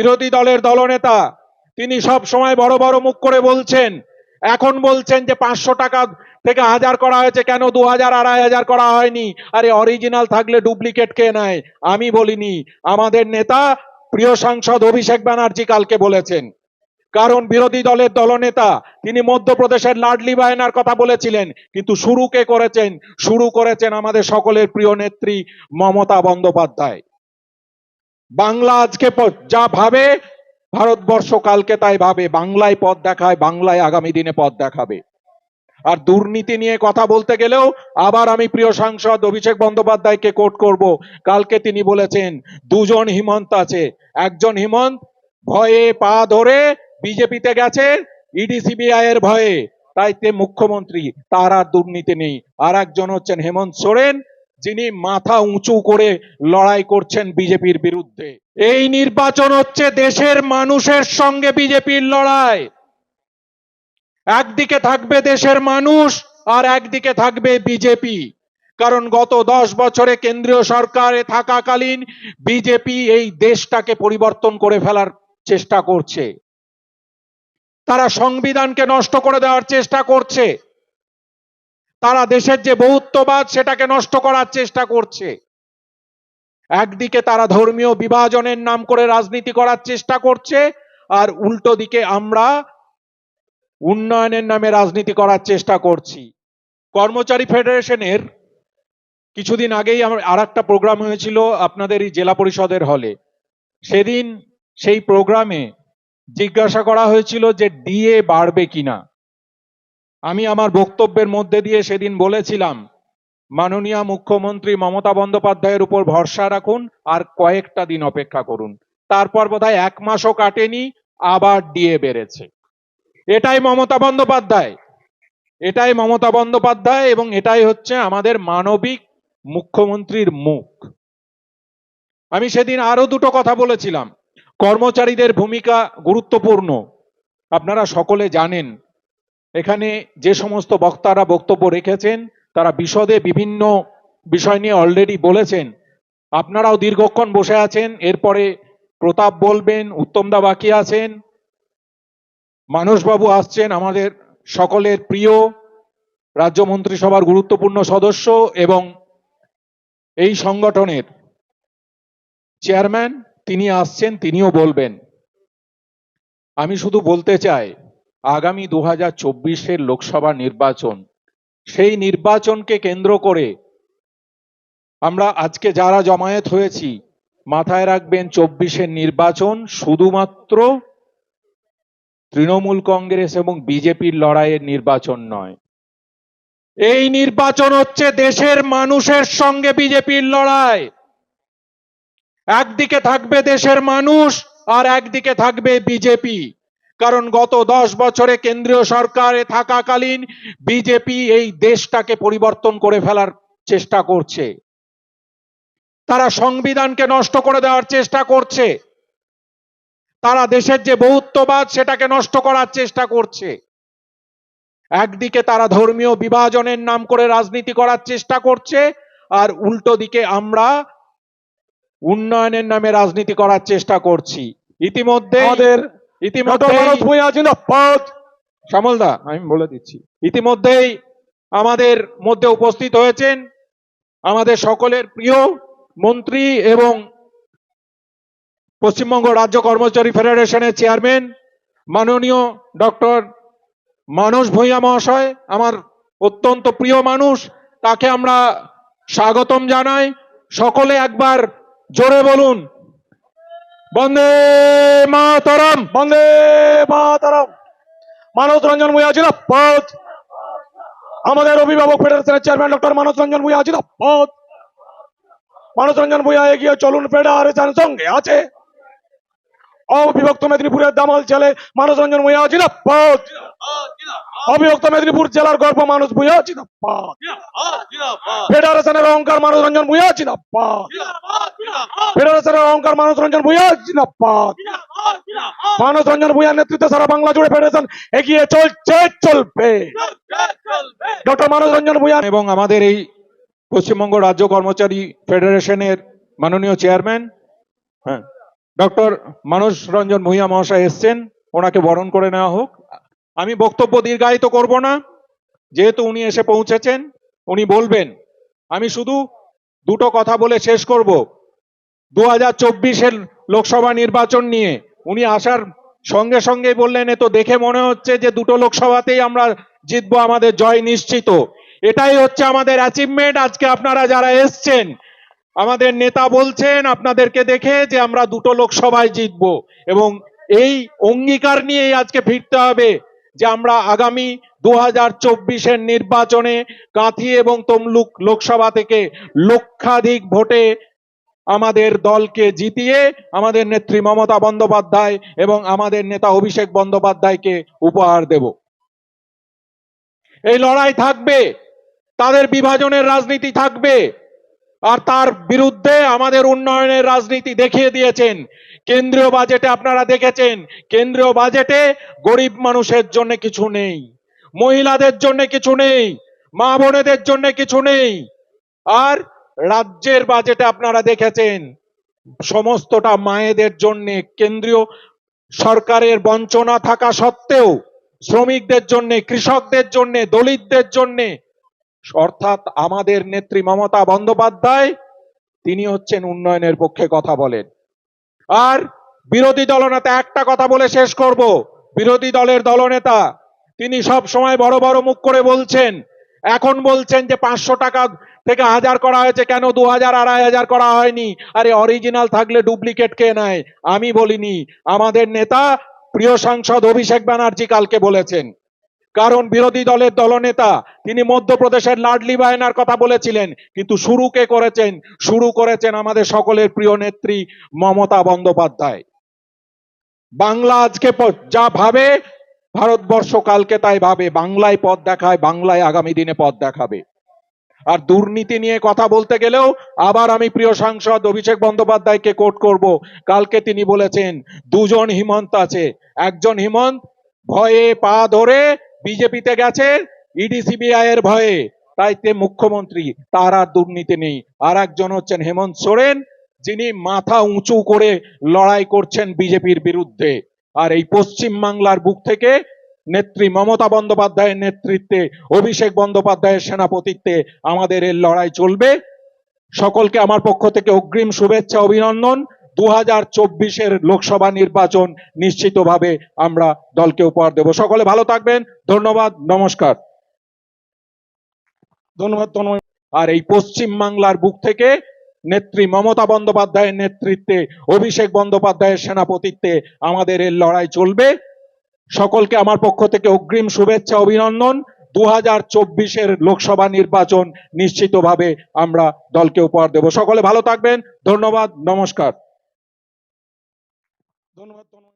বিরোধী দলের দলনেতা, তিনি সব সময় বড় বড় মুখ করে বলছেন, এখন বলছেন যে পাঁচশো টাকা থেকে হাজার করা হয়েছে, কেন দু হাজার, আড়াই হাজার করা হয়নি? আরে অরিজিনাল থাকলে ডুপ্লিকেট কে নেয়? আমি বলিনি, আমাদের নেতা প্রিয় সাংসদ অভিষেক ব্যানার্জি কালকে বলেছেন। কারণ বিরোধী দলের দলনেতা, তিনি মধ্যপ্রদেশের লাডলি বায়নার কথা বলেছিলেন, কিন্তু শুরু কে করেছেন? শুরু করেছেন আমাদের সকলের প্রিয় নেত্রী মমতা বন্দ্যোপাধ্যায়। বাংলা আজকে যা ভাবে, ভারতবর্ষ কালকে তাই ভাবে। বাংলায় পথ দেখায়, বাংলায় আগামী দিনে পথ দেখাবে। আর দুর্নীতি নিয়ে কথা বলতে গেলেও আবার আমি প্রিয় সাংসদ অভিষেক বন্দ্যোপাধ্যায়কে কোট করব। কালকে তিনি বলেছেন, দুজন হিমন্ত আছে। একজন হিমন্ত ভয়ে পা ধরে বিজেপিতে গেছে, ইডি, সিবিআই এর ভয়ে। তাইতে মুখ্যমন্ত্রী, তার আর দুর্নীতি নেই। আর একজন হচ্ছেন হেমন্ত সোরেন যিনি মাথা উঁচু করে লড়াই করছেন বিজেপির বিরুদ্ধে। এই নির্বাচন হচ্ছে দেশের মানুষের সঙ্গে বিজেপির লড়াই। একদিকে থাকবে দেশের মানুষ আর একদিকে থাকবে বিজেপি। কারণ গত দশ বছরে কেন্দ্রীয় সরকারে থাকাকালীন বিজেপি এই দেশটাকে পরিবর্তন করে ফেলার চেষ্টা করছে। তারা সংবিধানকে নষ্ট করে দেওয়ার চেষ্টা করছে। তারা দেশের যে বহুত্ববাদ সেটাকে নষ্ট করার চেষ্টা করছে। একদিকে তারা ধর্মীয় বিভাজনের নাম করে রাজনীতি করার চেষ্টা করছে, আর উল্টো দিকে আমরা উন্নয়নের নামে রাজনীতি করার চেষ্টা করছি। কর্মচারী ফেডারেশনের কিছুদিন আগেই আমার আর একটা প্রোগ্রাম হয়েছিল আপনাদের এই জেলা পরিষদের হলে। সেদিন সেই প্রোগ্রামে জিজ্ঞাসা করা হয়েছিল যে ডিএ বাড়বে কিনা। আমি আমার বক্তব্যের মধ্যে দিয়ে সেদিন বলেছিলাম, মাননীয় মুখ্যমন্ত্রী মমতা বন্দ্যোপাধ্যায়ের উপর ভরসা রাখুন আর কয়েকটা দিন অপেক্ষা করুন। তারপর বোধহয় এক মাসও কাটেনি, আবার ডিএ বেড়েছে। এটাই মমতা বন্দ্যোপাধ্যায়। এটাই মমতা বন্দ্যোপাধ্যায় এবং এটাই হচ্ছে আমাদের মানবিক মুখ্যমন্ত্রীর মুখ। আমি সেদিন আরও দুটো কথা বলেছিলাম। কর্মচারীদের ভূমিকা গুরুত্বপূর্ণ। আপনারা সকলে জানেন এখানে যে সমস্ত বক্তারা বক্তব্য রেখেছেন, তারা বিশদে বিভিন্ন বিষয় নিয়ে অলরেডি বলেছেন। আপনারাও দীর্ঘক্ষণ বসে আছেন, এরপরে প্রতাপ বলবেন, উত্তমদা বাকি আছেন, মানসবাবু আসছেন, আমাদের সকলের প্রিয় রাজ্য মন্ত্রিসভার গুরুত্বপূর্ণ সদস্য এবং এই সংগঠনের চেয়ারম্যান তিনি আসছেন, তিনিও বলবেন। আমি শুধু বলতে চাই আগামী দু হাজার চব্বিশের লোকসভা নির্বাচন। সেই নির্বাচনকে কেন্দ্র করে আমরা আজকে যারা জমায়েত হয়েছি, মাথায় রাখবেন চব্বিশের নির্বাচন শুধুমাত্র তৃণমূল কংগ্রেস এবং বিজেপির লড়াইয়ের নির্বাচন নয়। এই নির্বাচন হচ্ছে দেশের মানুষের সঙ্গে বিজেপির লড়াই। একদিকে থাকবে দেশের মানুষ আর একদিকে থাকবে বিজেপি। কারণ গত দশ বছরে কেন্দ্রীয় সরকারে থাকাকালীন বিজেপি এই দেশটাকে পরিবর্তন করে ফেলার চেষ্টা করছে। তারা সংবিধানকে নষ্ট করে দেওয়ার চেষ্টা করছে। তারা দেশের যে বহুত্ববাদ, সেটাকে নষ্ট করার চেষ্টা করছে। একদিকে তারা ধর্মীয় বিভাজনের নাম করে রাজনীতি করার চেষ্টা করছে, আর উল্টো দিকে আমরা উন্নয়নের নামে রাজনীতি করার চেষ্টা করছি। ইতিমধ্যে আমাদের ইতিমধ্যে ডক্টর মানস ভূঁইয়া জিন্দাবাদ শ্যামলদা আমি বলে দিচ্ছি। ইতিমধ্যেই আমাদের মধ্যে উপস্থিত হয়েছেন আমাদের সকলের প্রিয় মন্ত্রী এবং পশ্চিমবঙ্গ রাজ্য কর্মচারী ফেডারেশনের চেয়ারম্যান মাননীয় ডক্টর মানস ভূঁইয়া মহাশয় আমার অত্যন্ত প্রিয় মানুষ তাকে আমরা স্বাগতম জানাই। সকলে একবার জোরে বলুন। বন্দে মাতরম। বন্দে মাতারাম। মানস রঞ্জন ছিল পথ আমাদের অভিভাবক ফেডারেশনের চেয়ারম্যান ডক্টর মানস রঞ্জন ছিল পদ মানস রঞ্জন ভূয়া এগিয়ে চলুন, ফেডারেশন সঙ্গে আছে। অবিভক্ত মেদিনীপুরের দামাল ছেলে মানস রঞ্জন ভূঁইয়া জিন্দাবাদ অবিভক্ত মেদিনীপুর জেলার গর্ব মানুষ ভূঁইয়া জিন্দাবাদ ফেডারেশনের অহংকার মানস রঞ্জন ভূঁইয়া জিন্দাবাদ ফেডারেশনের অহংকার মানস রঞ্জন ভূঁইয়া জিন্দাবাদ মানস রঞ্জন ভূঁইয়ার নেতৃত্বে সারা বাংলা জুড়ে ফেডারেশন এগিয়ে চলছে, চলবে। ডক্টর মানস রঞ্জন ভূঁইয়া এবং আমাদের এই পশ্চিমবঙ্গ রাজ্য কর্মচারী ফেডারেশনের মাননীয় চেয়ারম্যান হ্যাঁ ডক্টর মানস রঞ্জন ভূঁইয়া মহাশয় এসছেন, ওনাকে বরণ করে নেওয়া হোক। আমি বক্তব্য দীর্ঘায়িত করব না। যেহেতু উনি এসে পৌঁছেছেন, উনি বলবেন, আমি শুধু দুটো কথা বলে শেষ করব। দু হাজার চব্বিশের লোকসভা নির্বাচন নিয়ে উনি আসার সঙ্গে সঙ্গে বললেন, এ তো দেখে মনে হচ্ছে যে দুটো লোকসভাতেই আমরা জিতবো, আমাদের জয় নিশ্চিত। এটাই হচ্ছে আমাদের অ্যাচিভমেন্ট আজকে আপনারা যারা এসছেন আমাদের নেতা বলছেন, আপনাদেরকে দেখে যে আমরা দুটো লোকসভায় জিতবো এবং এই অঙ্গীকার নিয়েই আজকে ফিরতে হবে যে আমরা আগামী দু হাজার চব্বিশের নির্বাচনে কাঁথি এবং তমলুক লোকসভা থেকে লক্ষাধিক ভোটে আমাদের দলকে জিতিয়ে আমাদের নেত্রী মমতা বন্দ্যোপাধ্যায় এবং আমাদের নেতা অভিষেক বন্দ্যোপাধ্যায়কে উপহার দেব। এই লড়াই থাকবে, তাদের বিভাজনের রাজনীতি থাকবে আর তার বিরুদ্ধে আমাদের উন্নয়নের রাজনীতি দেখিয়ে দিয়েছেন। কেন্দ্রীয় বাজেটে আপনারা দেখেছেন, কেন্দ্রীয় বাজেটে গরিব মানুষের জন্য কিছু নেই, মহিলাদের জন্য কিছু নেই, মা বোনেদের জন্য কিছু নেই। আর রাজ্যের বাজেটে আপনারা দেখেছেন, সমস্তটা মায়েদের জন্য কেন্দ্রীয় সরকারের বঞ্চনা থাকা সত্ত্বেও শ্রমিকদের জন্য, কৃষকদের জন্য, দলিতদের জন্যে অর্থাৎ আমাদের নেত্রী মমতা বন্দ্যোপাধ্যায়, তিনি হচ্ছেন উন্নয়নের পক্ষে কথা বলেন। আর বিরোধী দলনেতা, একটা কথা বলে শেষ করব। বিরোধী দলের দলনেতা, তিনি সব সময় বড় বড় মুখ করে বলছেন। এখন বলছেন যে পাঁচশো টাকা থেকে হাজার করা হয়েছে, কেন দু হাজার, আড়াই হাজার করা হয়নি? আরে অরিজিনাল থাকলে ডুপ্লিকেট কে নেয়? আমি বলিনি। আমাদের নেতা প্রিয় সাংসদ অভিষেক ব্যানার্জি কালকে বলেছেন। কারণ বিরোধী দলের দলনেতা, তিনি মধ্যপ্রদেশের লাডলি বায়নার কথা বলেছিলেন, কিন্তু শুরু কে করেছেন? শুরু করেছেন আমাদের সকলের প্রিয় নেত্রী মমতা বন্দ্যোপাধ্যায়। বাংলা আজকে যা ভাবে, ভারতবর্ষ কালকে তাই ভাবে, বাংলায় পথ দেখায়, বাংলায় আগামী দিনে পথ দেখাবে। আর দুর্নীতি নিয়ে কথা বলতে গেলেও আবার আমি প্রিয় সাংসদ অভিষেক বন্দ্যোপাধ্যায়কে কোট করব। কালকে তিনি বলেছেন, দুজন হিমন্ত আছে। একজন হিমন্ত ভয়ে পা ধরে বিজেপিতে গেছে ইডি, সিবিআই এর ভয়ে। তাই তে মুখ্যমন্ত্রী, তার আর দুর্নীতি নেই। আর একজন হচ্ছেন হেমন্ত সোরেন, যিনি মাথা উঁচু করে লড়াই করছেন বিজেপির বিরুদ্ধে। আর এই পশ্চিম বাংলার বুক থেকে নেত্রী মমতা বন্দ্যোপাধ্যায়ের নেতৃত্বে, অভিষেক বন্দ্যোপাধ্যায়ের সেনাপতিত্বে আমাদের এর লড়াই চলবে। সকলকে আমার পক্ষ থেকে অগ্রিম শুভেচ্ছা, অভিনন্দন। দু হাজার চব্বিশের লোকসভা নির্বাচন নিশ্চিতভাবে আমরা দলকে উপহার দেব। সকলে ভালো থাকবেন। ধন্যবাদ, নমস্কার। ধন্যবাদ আর এই পশ্চিম বাংলার বুক থেকে নেত্রী মমতা বন্দ্যোপাধ্যায়ের নেতৃত্বে, অভিষেক বন্দ্যোপাধ্যায়ের সেনাপতিত্বে আমাদের এর লড়াই চলবে। সকলকে আমার পক্ষ থেকে অগ্রিম শুভেচ্ছা, অভিনন্দন। দু হাজার চব্বিশের লোকসভা নির্বাচন নিশ্চিতভাবে আমরা দলকে উপহার দেব। সকলে ভালো থাকবেন। ধন্যবাদ, নমস্কার। ধন্যবাদ